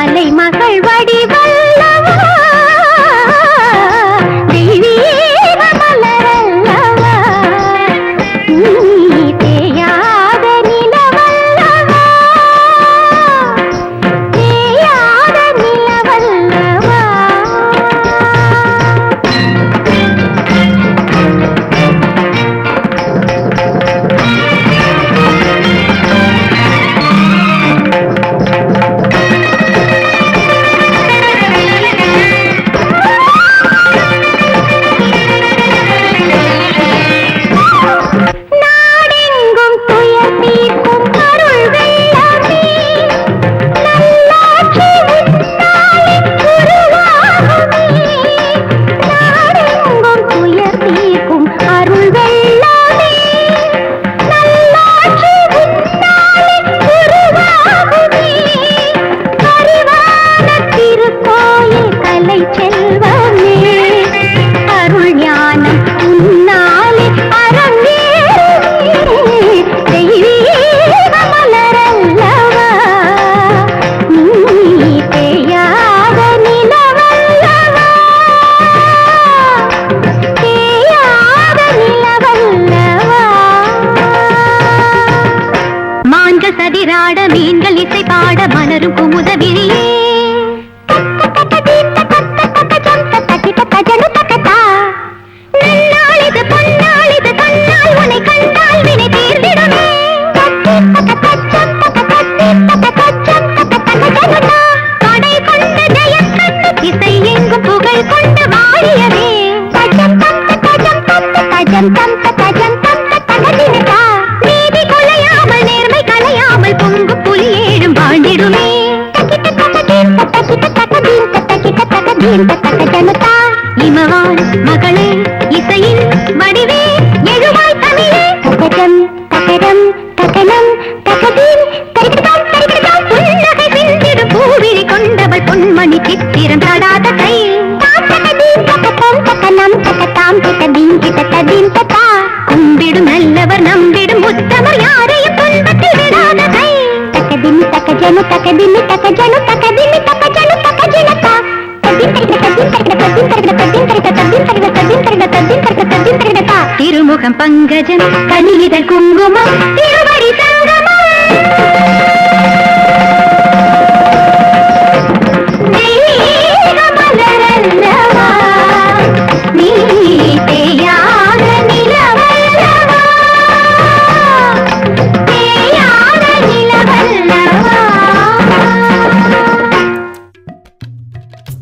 மலை மகள் வடிவல். வரும் குமுத தம் தம் ஜனதா இமவான் மகளே இசையின் வடிவே எழுவாய் தமிழே. தகஜம் தகரம் தகனம் தகதீன் தரிக்கிட்டாம் தரிக்கிட்டாம் புன்னகை சிந்திடும் பூவிழி கொண்டவள் பொன்மணி சித்திரம் தடாத கை. தகதீன் தகதம் தகனம் தகதாம் தகதீன் கிட்டதீன் ததா கும்பிடும் நல்லவர் நம்பிடும் உத்தமர் யாரையும் துன்பத்தில் விடாத கை. தகதின் தகஜனு தகதின் தகஜனு தகதின் தகஜனு தகஜனதா திருமுகம் பங்கஜம் கனியிதழ் குங்குமம் திருவடி